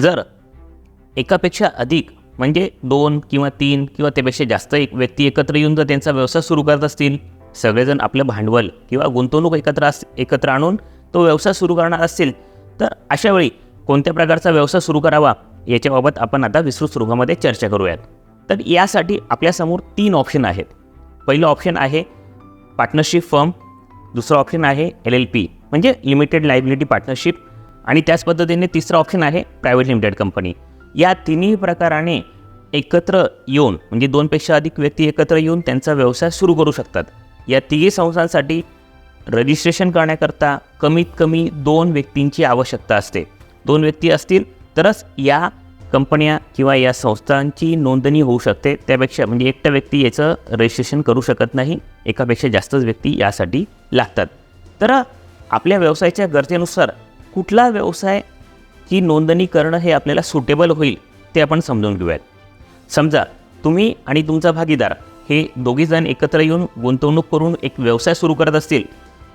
जर एकापेक्षा अधिक म्हणजे दोन किंवा तीन किंवा त्यापेक्षा जास्त एक व्यक्ती एकत्र येऊन जर त्यांचा व्यवसाय सुरू करत असतील सगळेजण आपलं भांडवल किंवा गुंतवणूक एकत्र अस एकत्र आणून तो व्यवसाय सुरू करणार असतील तर अशा वेळी कोणत्या प्रकारचा व्यवसाय सुरू करावा याच्याबाबत आपण आता विस्तृत स्वरूपामध्ये चर्चा करूयात. तर यासाठी आपल्यासमोर तीन ऑप्शन आहेत. पहिलं ऑप्शन आहे पार्टनरशिप फर्म दुसरं ऑप्शन आहे एल एल पी म्हणजे लिमिटेड लायबिलिटी पार्टनरशिप आणि त्याच पद्धतीने तिसरं ऑप्शन आहे प्रायव्हेट लिमिटेड कंपनी या तिन्ही प्रकाराने एकत्र येऊन म्हणजे दोनपेक्षा अधिक व्यक्ती एकत्र येऊन त्यांचा व्यवसाय सुरू करू शकतात. या तिघी संस्थांसाठी रजिस्ट्रेशन करण्याकरता कमीत कमी दोन व्यक्तींची आवश्यकता असते. दोन व्यक्ती असतील तरच या कंपन्या किंवा या संस्थांची नोंदणी होऊ शकते. त्यापेक्षा म्हणजे एकटा व्यक्ती याचं रजिस्ट्रेशन करू शकत नाही. एकापेक्षा जास्तच व्यक्ती यासाठी लागतात. तर आपल्या व्यवसायाच्या गरजेनुसार कुठला व्यवसाय ही नोंदणी करणं हे आपल्याला सुटेबल होईल ते आपण समजून घेऊयात. समजा तुम्ही आणि तुमचा भागीदार हे दोघीजण एकत्र येऊन गुंतवणूक करून एक व्यवसाय सुरू करत असतील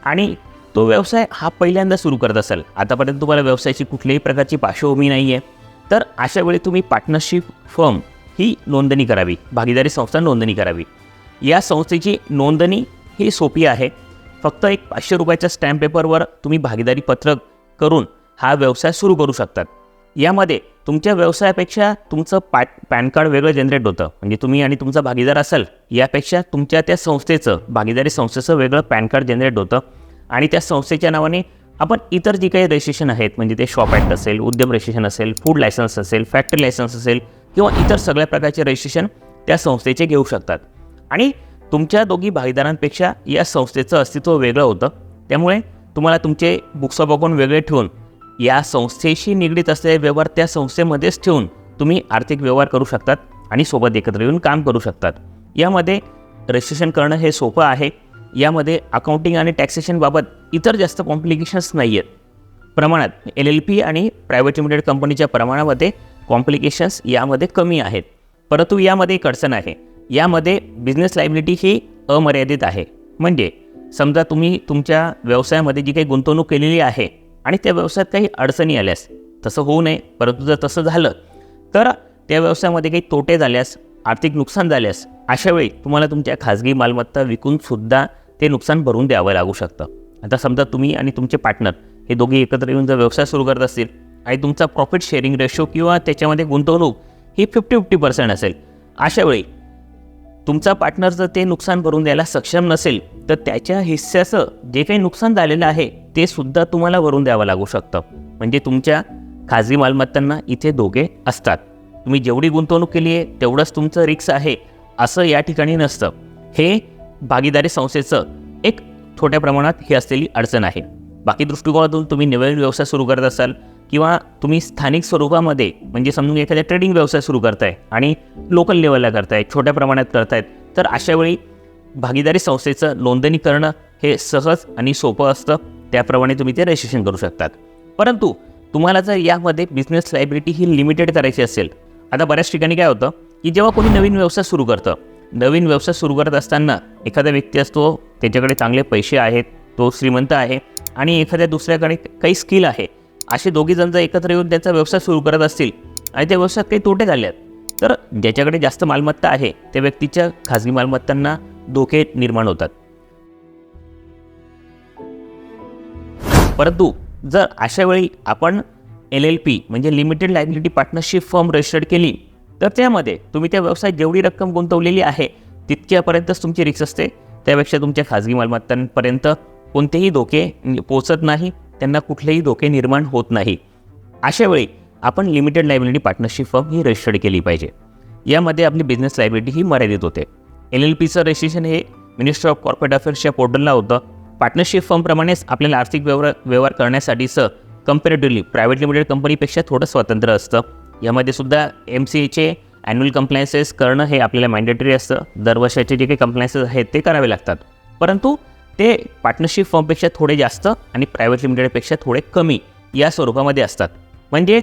आणि तो व्यवसाय हा पहिल्यांदा सुरू करत असाल आतापर्यंत तुम्हाला व्यवसायाची कुठल्याही प्रकारची पार्श्वभूमी नाही आहे तर अशा वेळी तुम्ही पार्टनरशिप फर्म ही नोंदणी करावी भागीदारी संस्था नोंदणी करावी. या संस्थेची नोंदणी ही सोपी आहे फक्त एक पाचशे रुपयाच्या स्टॅम्प पेपरवर तुम्ही भागीदारी पत्रक करून हा व्यवसाय सुरू करू शकतात. यामध्ये तुमच्या व्यवसायापेक्षा तुमचं पॅ पॅन कार्ड वेगळं जनरेट होतं. म्हणजे तुम्ही आणि तुमचा भागीदार असाल यापेक्षा तुमच्या त्या संस्थेचं भागीदारी संस्थेचं वेगळं पॅन कार्ड जनरेट होतं. आणि त्या संस्थेच्या नावाने आपण इतर जी काही रजिस्ट्रेशन आहेत म्हणजे ते शॉप ॲक्ट असेल उद्यम रजिस्ट्रेशन असेल फूड लायसन्स असेल फॅक्टरी लायसन्स असेल किंवा इतर सगळ्या प्रकारचे रजिस्ट्रेशन त्या संस्थेचे घेऊ शकतात. आणि तुमच्या दोघी भागीदारांपेक्षा या संस्थेचं अस्तित्व वेगळं होतं. त्यामुळे तुम्हाला तुमचे बुक्स ऑफ वेगळे ठेवून या संस्थेशी निगडीत असलेले व्यवहार त्या संस्थेमध्येच ठेवून तुम्ही आर्थिक व्यवहार करू शकतात आणि सोबत एकत्र येऊन काम करू शकतात. यामध्ये रजिस्ट्रेशन करणं हे सोपं आहे. यामध्ये अकाउंटिंग आणि टॅक्सेशनबाबत इतर जास्त कॉम्प्लिकेशन्स नाही आहेत प्रमाणात एल एल पी आणि प्रायव्हेट लिमिटेड कंपनीच्या प्रमाणामध्ये कॉम्प्लिकेशन्स यामध्ये कमी आहेत. परंतु यामध्ये एक अडचण आहे. यामध्ये बिझनेस लायबिलिटी ही अमर्यादित आहे. म्हणजे समजा तुम्ही तुमच्या व्यवसायामध्ये जी काही गुंतवणूक केलेली आहे आणि त्या व्यवसायात काही अडचणी आल्यास तसं होऊ नये परंतु जर तसं झालं तर त्या व्यवसायामध्ये काही तोटे झाल्यास आर्थिक नुकसान झाल्यास अशा वेळी तुम्हाला तुमच्या खाजगी मालमत्ता विकूनसुद्धा ते नुकसान भरून द्यावं लागू शकतं. आता समजा तुम्ही आणि तुमचे पार्टनर हे दोघे एकत्र येऊन जर व्यवसाय सुरू करत असतील आणि तुमचा प्रॉफिट शेअरिंग रेशो किंवा त्याच्यामध्ये गुंतवणूक ही फिफ्टी फिफ्टी पर्सेंट असेल अशावेळी तुमचा पार्टनर जर ते नुकसान भरून द्यायला सक्षम नसेल तर त्याच्या हिस्स्याचं जे काही नुकसान झालेलं आहे ते सुद्धा तुम्हाला भरून द्यावं लागू शकतं. म्हणजे तुमच्या खाजगी मालमत्तांना इथे दोघे असतात. तुम्ही जेवढी गुंतवणूक केली आहे तेवढंच तुमचं रिक्स आहे असं या ठिकाणी नसतं. हे भागीदारी संस्थेचं एक छोट्या प्रमाणात ही असलेली अडचण आहे. बाकी दृष्टिकोनातून तुम्ही नवीन व्यवसाय सुरू करत असाल किंवा तुम्ही स्थानिक स्वरूपामध्ये म्हणजे समजून एखाद्या ट्रेडिंग व्यवसाय सुरू करताय आणि लोकल लेवलला करताय छोट्या प्रमाणात करतायत तर अशावेळी भागीदारी संस्थेचं नोंदणी करणं हे सहज आणि सोपं असतं. त्याप्रमाणे तुम्ही ते रजिस्ट्रेशन करू शकतात. परंतु तुम्हाला जर यामध्ये बिझनेस लायबिलिटी ही लिमिटेड करायची असेल आता बऱ्याच ठिकाणी काय होतं की जेव्हा कोणी नवीन व्यवसाय सुरू करतं नवीन व्यवसाय सुरू करत असताना एखादा व्यक्ती असतो त्याच्याकडे चांगले पैसे आहेत तो श्रीमंत आहे आणि एखाद्या दुसऱ्याकडे काही स्किल आहे असे दोघी जण जर एकत्र येऊन त्यांचा व्यवसाय सुरू करत असतील आणि त्या व्यवसायात काही तोटे झाले आहेत तर ज्याच्याकडे जास्त मालमत्ता आहे त्या व्यक्तीच्या खाजगी मालमत्तांना धोके निर्माण होतात. परंतु जर अशा वेळी आपण एल एल पी म्हणजे limited liability partnership firm registered केली तर त्यामध्ये तुम्ही त्या व्यवसायात जेवढी रक्कम गुंतवलेली आहे तितक्यापर्यंतच तुमची रिक्स असते. त्यापेक्षा तुमच्या खाजगी मालमत्तांपर्यंत कोणतेही धोके पोचत नाही. त्यांना कुठलेही धोके निर्माण होत नाही. अशा वेळी आपण लिमिटेड लायबिलिटी पार्टनरशिप फर्म ही रजिस्टर्ड केली पाहिजे. यामध्ये आपली बिझनेस लायबिलिटी ही मर्यादित होते. एल एल पीचं रजिस्ट्रेशन हे मिनिस्टर ऑफ कॉर्पोरेट अफेअर्सच्या पोर्टलला होतं. पार्टनरशिप फर्मप्रमाणेच आपल्याला आर्थिक व्यवहार व्यवहार करण्यासाठीचं कम्पॅरेटिव्हली प्रायव्हेट लिमिटेड कंपनीपेक्षा थोडं स्वतंत्र असतं. यामध्ये सुद्धा एम सी एचे ॲन्युअल कम्प्लायन्सेस करणं हे आपल्याला मॅन्डेटरी असतं. दरवर्षाचे जे काही कम्प्लायन्सेस आहेत ते करावे लागतात. परंतु ते पार्टनरशिप फर्मपेक्षा थोडे जास्त आणि प्रायव्हेट लिमिटेडपेक्षा थोडे कमी या स्वरूपामध्ये असतात. म्हणजे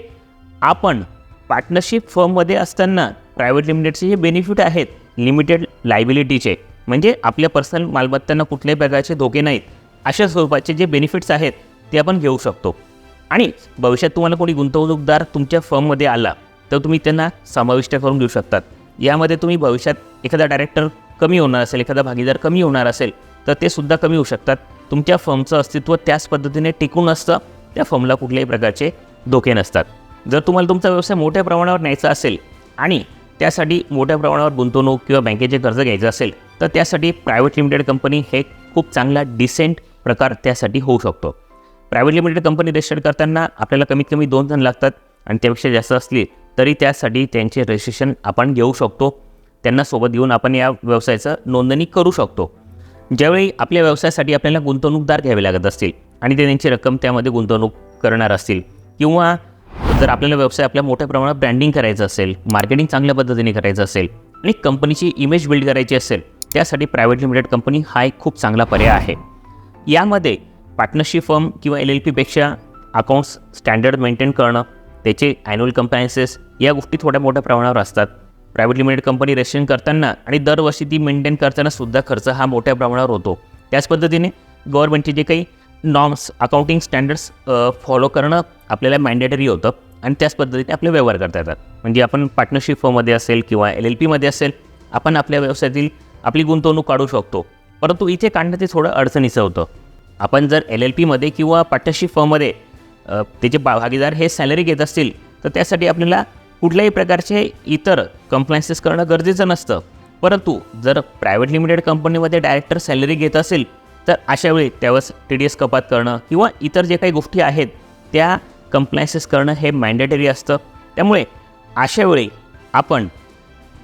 आपण पार्टनरशिप फर्ममध्ये असताना प्रायव्हेट लिमिटेडचे जे बेनिफिट आहेत लिमिटेड लायबिलिटीचे म्हणजे आपल्या पर्सनल मालमत्तांना कुठल्याही प्रकारचे धोके नाहीत. अशा स्वरूपाचे जे बेनिफिट्स आहेत ते आपण घेऊ शकतो. आणि भविष्यात तुम्हाला कोणी गुंतवणूकदार तुमच्या फर्ममध्ये आला तर तुम्ही त्यांना समाविष्ट करून घेऊ शकतात. यामध्ये तुम्ही भविष्यात एखादा डायरेक्टर कमी होणार असेल एखादा भागीदार कमी होणार असेल तर ते सुद्धा कमी होऊ शकतात. तुमच्या फर्मचं अस्तित्व त्याच पद्धतीने टिकून असतं त्या फर्मला कुठल्याही प्रकारचे धोके नसतात. जर तुम्हाला तुमचा व्यवसाय मोठ्या प्रमाणावर न्यायचा असेल आणि त्यासाठी मोठ्या प्रमाणावर गुंतवणूक किंवा बँकेचे कर्ज घ्यायचं असेल तर त्यासाठी प्रायव्हेट लिमिटेड कंपनी हे खूप चांगला डिसेंट प्रकार त्यासाठी होऊ शकतो. प्रायव्हेट लिमिटेड कंपनी रजिस्टर करताना आपल्याला कमीत कमी दोन जण लागतात आणि त्यापेक्षा जास्त असली तरी त्यासाठी त्यांचे रजिस्ट्रेशन आपण घेऊ शकतो. त्यांना सोबत घेऊन आपण या व्यवसायाचं नोंदणी करू शकतो. ज्यावेळी आपल्या व्यवसायासाठी आपल्याला गुंतवणूकदार घ्यावे लागत असतील आणि ते त्यांची रक्कम त्यामध्ये गुंतवणूक करणार असतील किंवा जर आपल्याला व्यवसाय आपल्या मोठ्या प्रमाणात ब्रँडिंग करायचं असेल मार्केटिंग चांगल्या पद्धतीने करायचं असेल आणि कंपनीची इमेज बिल्ड करायची असेल त्यासाठी प्रायव्हेट लिमिटेड कंपनी हा एक खूप चांगला पर्याय आहे. यामध्ये पार्टनरशिप फर्म किंवा एल एल पीपेक्षा अकाउंट्स स्टँडर्ड मेंटेन करणं त्याचे ॲन्युअल कंपायन्सेस या गोष्टी थोड्या मोठ्या प्रमाणावर असतात. प्रायव्हेट लिमिटेड कंपनी रजिस्ट्रेशन करताना आणि दरवर्षी ती मेंटेन करताना सुद्धा खर्च हा मोठ्या प्रमाणावर होतो. त्याच पद्धतीने गव्हर्नमेंटचे जे काही नॉर्म्स अकाउंटिंग स्टँडर्ड्स फॉलो करणं आपल्याला मॅन्डेटरी होतं आणि त्याच पद्धतीने आपले व्यवहार करता येतात. म्हणजे आपण पार्टनरशिप फॉर्ममध्ये असेल किंवा एल एल पीमध्ये असेल आपण आपल्या व्यवसायातील आपली गुंतवणूक काढू शकतो. परंतु इथे काढणं ते थोडं अडचणीचं होतं. आपण जर एल एल पीमध्ये किंवा पार्टनरशिप फॉर्ममध्ये त्याचे भागीदार हे सॅलरी घेत असतील तर त्यासाठी आपल्याला कुठल्याही प्रकारचे इतर कंप्लायन्सेस करणं गरजेचं नसतं. परंतु जर प्रायव्हेट लिमिटेड कंपनीमध्ये डायरेक्टर सॅलरी घेत असेल तर अशावेळी त्यावेळेस टी डी एस कपात करणं किंवा इतर जे काही गोष्टी आहेत त्या कम्प्लायन्सेस करणं हे मॅन्डेटरी असतं. त्यामुळे अशावेळी आपण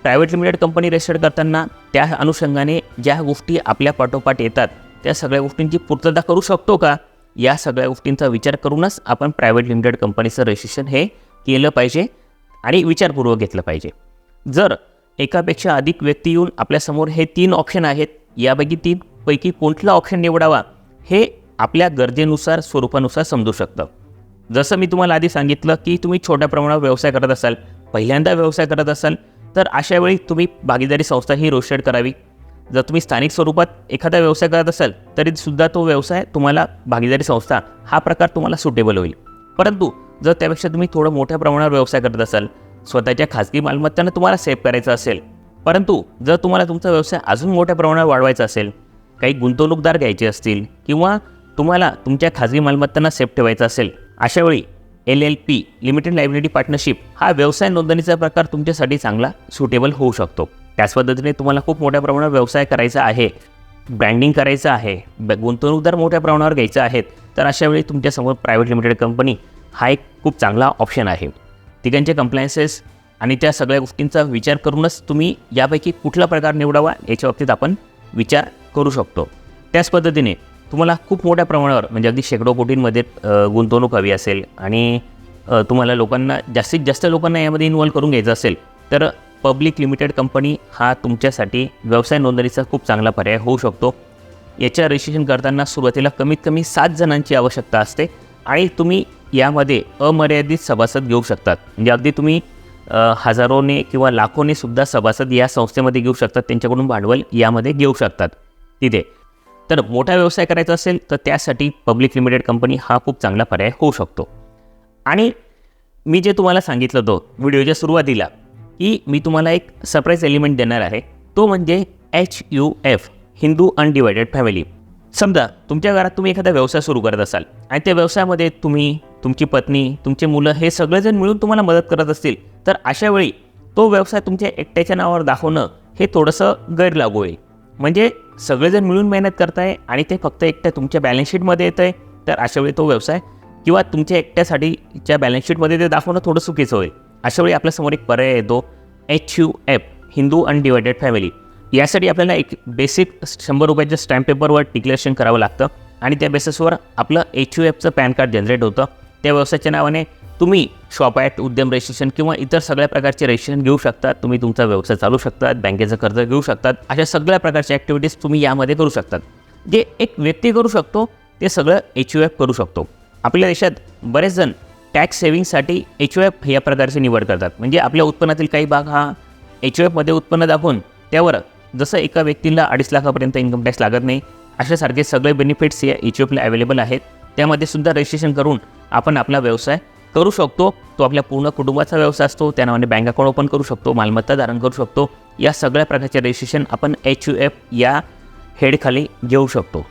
प्रायव्हेट लिमिटेड कंपनी रजिस्टर करताना त्या अनुषंगाने ज्या गोष्टी आपल्या पाठोपाठ येतात त्या सगळ्या गोष्टींची पूर्तता करू शकतो का? या सगळ्या गोष्टींचा विचार करूनच आपण प्रायव्हेट लिमिटेड कंपनीचं रजिस्ट्रेशन हे केलं पाहिजे. आणि विचारपूर्वक घेतलं पाहिजे. जर एकापेक्षा अधिक व्यक्ती येऊन आपल्यासमोर हे तीन ऑप्शन आहेत यापैकी तीन पैकी कोणता ऑप्शन निवडावा हे आपल्या गरजेनुसार स्वरूपानुसार समजू शकतं. जसं मी तुम्हाला आधी सांगितलं की तुम्ही छोट्या प्रमाणावर व्यवसाय करत असाल पहिल्यांदा व्यवसाय करत असाल तर अशा वेळी तुम्ही भागीदारी संस्था ही रजिस्टर्ड करावी. जर तुम्ही स्थानिक स्वरूपात एखादा व्यवसाय करत असाल तरीसुद्धा तो व्यवसाय तुम्हाला भागीदारी संस्था हा प्रकार तुम्हाला सुटेबल होईल. परंतु जर त्यापेक्षा तुम्ही थोडं मोठ्या प्रमाणावर व्यवसाय करत असाल स्वतःच्या खाजगी मालमत्तांना तुम्हाला सेव्ह करायचं असेल परंतु जर तुम्हाला तुमचा व्यवसाय अजून मोठ्या प्रमाणावर वाढवायचा असेल काही गुंतवणूकदार घ्यायचे असतील किंवा तुम्हाला तुमच्या खाजगी मालमत्तांना सेफ ठेवायचं असेल अशावेळी L L P limited liability partnership हा व्यवसाय नोंदणीचा प्रकार तुमच्यासाठी चांगला सुटेबल होऊ शकतो. त्याच पद्धतीने तुम्हाला खूप मोठ्या प्रमाणावर व्यवसाय करायचा आहे ब्रँडिंग करायचं आहे गुंतवणूकदार मोठ्या प्रमाणावर घ्यायचं आहेत तर अशावेळी तुमच्यासमोर प्रायव्हेट लिमिटेड कंपनी हा एक खूप चांगला ऑप्शन आहे. तिघांचे कम्प्लायन्सेस आणि त्या सगळ्या गोष्टींचा विचार करूनच तुम्ही यापैकी कुठला प्रकार निवडावा याच्या बाबतीत आपण विचार करू शकतो. त्याच पद्धतीने तुम्हाला खूप मोठ्या प्रमाणावर म्हणजे अगदी शेकडो कोटींमध्ये गुंतवणूक हवी असेल आणि तुम्हाला लोकांना जास्तीत जास्त लोकांना यामध्ये इन्वॉल्व करून घ्यायचं असेल तर पब्लिक लिमिटेड कंपनी हा तुमच्यासाठी व्यवसाय नोंदणीचा खूप चांगला पर्याय होऊ शकतो. याच्या रजिस्ट्रेशन करताना सुरुवातीला कमीत कमी सात जणांची आवश्यकता असते आणि तुम्ही यामध्ये अमर्यादित सभासद घेऊ शकतात. म्हणजे अगदी तुम्ही हजारोने किंवा लाखोने सुद्धा सभासद या संस्थेमध्ये घेऊ शकतात. त्यांच्याकडून भांडवल यामध्ये घेऊ शकतात. तिथे. तर मोठा व्यवसाय करायचा असेल तर त्यासाठी पब्लिक लिमिटेड कंपनी हा खूप चांगला पर्याय होऊ शकतो. आणि मी जे तुम्हाला सांगितलं होतं व्हिडिओच्या सुरुवातीला की मी तुम्हाला एक सरप्राईज एलिमेंट देणार आहे. तो म्हणजे H U F Hindu undivided family समजा तुमच्या घरात तुम्ही एखादा व्यवसाय सुरू करत असाल आणि त्या व्यवसायामध्ये तुम्ही तुमची पत्नी तुमचे मुलं हे सगळेजण मिळून तुम्हाला मदत करत असतील तर अशा वेळी तो व्यवसाय तुमच्या एकट्याच्या नावावर दाखवणं हे थोडंसं गैरलागू होईल म्हणजे सगळेजण मिळून मेहनत करताय आणि ते फक्त एकट्या तुमच्या बॅलन्स शीटमध्ये येतं आहे तर अशा वेळी तो व्यवसाय किंवा तुमच्या एकट्यासाठीच्या बॅलन्स शीटमध्ये ते दाखवणं थोडं चुकीचं होईल. अशा वेळी आपल्यासमोर एक पर्याय येतो H U F Hindu undivided family यासाठी आपल्याला एक बेसिक शंभर रुपयाच्या स्टॅम्प पेपरवर डिक्लेरेशन करावं लागतं आणि त्या बेसिसवर आपलं एच यू एफचं पॅन कार्ड जनरेट होतं. त्या व्यवसायाच्या नावाने तुम्ही शॉप ॲट उद्यम रजिस्ट्रेशन किंवा इतर सगळ्या प्रकारचे रजिस्ट्रेशन घेऊ शकतात. तुम्ही तुमचा व्यवसाय चालू शकतात बँकेचं कर्ज घेऊ शकतात. अशा सगळ्या प्रकारच्या ॲक्टिव्हिटीज तुम्ही यामध्ये करू शकतात. जे एक व्यक्ती करू शकतो ते सगळं एच यू एफ करू शकतो. आपल्या देशात बरेच जण टॅक्स सेव्हिंगसाठी एच यू एफ या प्रकारची निवड करतात. म्हणजे आपल्या उत्पन्नातील काही भाग हा एच यू एफमध्ये उत्पन्न दाखवून त्यावर जसं एका व्यक्तीला अडीच लाखापर्यंत इन्कम टॅक्स लागत नाही अशासारखे सगळे बेनिफिट्स या एच यू एफला अवेलेबल आहेत. त्यामध्ये सुद्धा रजिस्ट्रेशन करून आपण आपला व्यवसाय करू शकतो. तो आपल्या पूर्ण कुटुंबाचा व्यवसाय असतो. त्या नावाने बँक अकाउंट ओपन करू शकतो. मालमत्ता धारण करू शकतो. या सगळ्या प्रकारचे रजिस्ट्रेशन आपण एच यू एफ या हेडखाली घेऊ शकतो.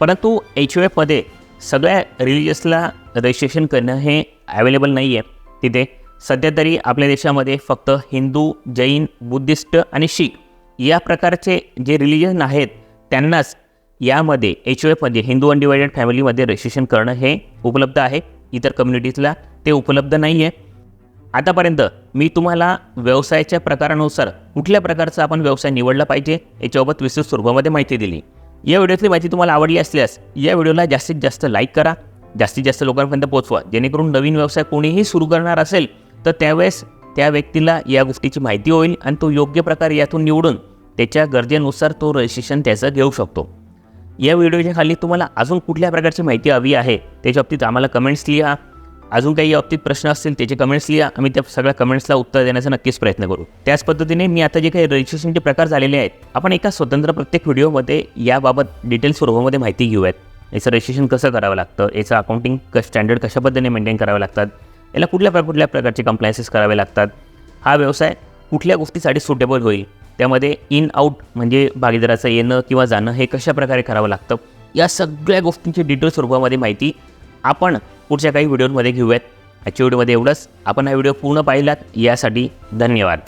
परंतु एच यू एफमध्ये सगळ्या रिलिजियसला रजिस्ट्रेशन करणं हे अवेलेबल नाही आहे तिथे सध्या तरी आपल्या देशामध्ये फक्त हिंदू जैन बुद्धिस्ट आणि शीख या प्रकारचे जे रिलिजन आहेत त्यांनाच यामध्ये एच ओ एफमध्ये हिंदू अनडिवायडेड फॅमिलीमध्ये रजिस्ट्रेशन करणं हे उपलब्ध आहे. इतर कम्युनिटीजला ते उपलब्ध नाही आहे आतापर्यंत मी तुम्हाला व्यवसायाच्या प्रकारानुसार कुठल्या प्रकारचा आपण व्यवसाय निवडला पाहिजे याच्याबाबत विस्तृत स्वरूपामध्ये माहिती दिली. या व्हिडिओतली माहिती तुम्हाला आवडली असल्यास या व्हिडिओला जास्तीत जास्त लाईक करा. जास्तीत जास्त लोकांपर्यंत पोहोचवा जेणेकरून नवीन व्यवसाय कोणीही सुरू करणार असेल तर त्यावेळेस त्या व्यक्तीला या गोष्टीची माहिती होईल आणि तो योग्य प्रकारे यातून निवडून त्याच्या गरजेनुसार तो रजिस्ट्रेशन त्याचं घेऊ शकतो. या व्हिडिओच्या खाली तुम्हाला अजून कुठल्या प्रकारची माहिती हवी आहे त्याच्या बाबतीत आम्हाला कमेंट्स लिहा. अजून काही या बाबतीत प्रश्न असतील त्याचे कमेंट्स लिहा. आम्ही त्या सगळ्या कमेंट्सला उत्तर देण्याचा नक्कीच प्रयत्न करू. त्याच पद्धतीने मी आता जे काही रजिस्ट्रेशनचे प्रकार झालेले आहेत आपण एका स्वतंत्र प्रत्येक व्हिडिओमध्ये याबाबत डिटेल स्वरूपामध्ये माहिती घेऊयात. याचं रजिस्ट्रेशन कसं करावं लागतं याचं अकाउंटिंग क स्टँडर्ड कशा पद्धतीने मेंटेन करावं लागतात याला कुठल्या प्र कुठल्या प्रकारचे कंप्लायन्सेस करावे लागतात हा व्यवसाय कुठल्या गोष्टीसाठी सुटेबल होईल त्यामध्ये इन आऊट म्हणजे भागीदाराचं येणं किंवा जाणं हे कशा प्रकारे करावं लागतं? या सगळ्या गोष्टींची डिटेल स्वरूपामध्ये माहिती आपण पुढच्या काही व्हिडिओमध्ये घेऊयात. आजच्या व्हिडिओमध्ये एवढंच. आपण हा व्हिडिओ पूर्ण पाहिलात. यासाठी धन्यवाद.